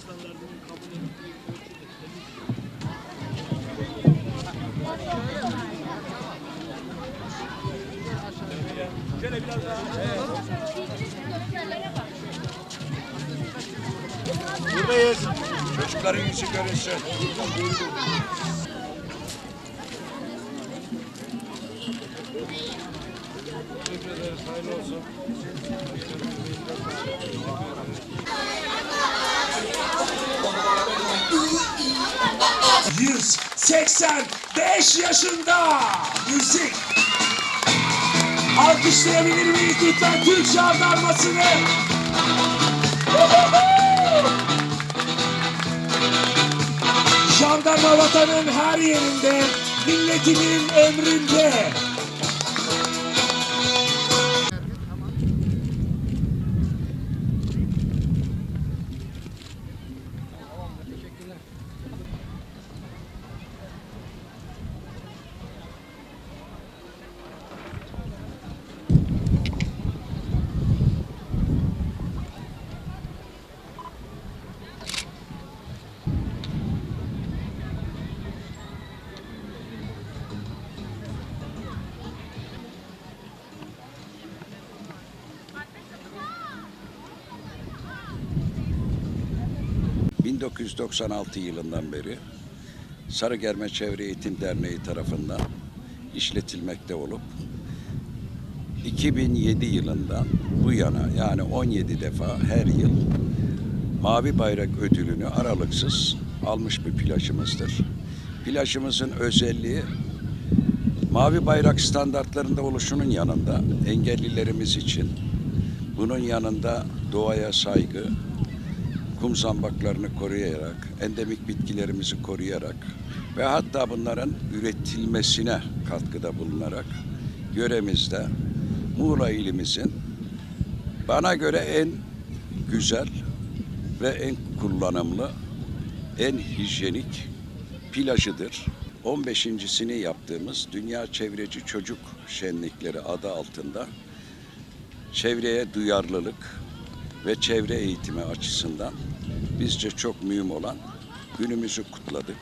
standartının kabul edildiği ölçüde temiz. Şöyle biraz daha. Evet. Buradayız. Çocukların yüzü görünsün. Teşekkür ederiz. Hayırlı olsun. 185 yaşında müzik. Alkışlayabilir miyiz lütfen Türk jandarmasını? Jandarma vatanın her yerinde, milletinin emrinde. ...1996 yılından beri Sarıgerme Çevre Eğitim Derneği tarafından işletilmekte olup 2007 yılından bu yana yani 17 defa her yıl Mavi Bayrak ödülünü aralıksız almış bir plajımızdır. Plajımızın özelliği Mavi Bayrak standartlarında oluşunun yanında engellilerimiz için bunun yanında doğaya saygı, kum zambaklarını koruyarak, endemik bitkilerimizi koruyarak ve hatta bunların üretilmesine katkıda bulunarak yöremizde Muğla ilimizin bana göre en güzel ve en kullanımlı, en hijyenik plajıdır. 15.sini yaptığımız Dünya Çevreci Çocuk Şenlikleri adı altında çevreye duyarlılık ve çevre eğitimi açısından bizce çok mühim olan günümüzü kutladık.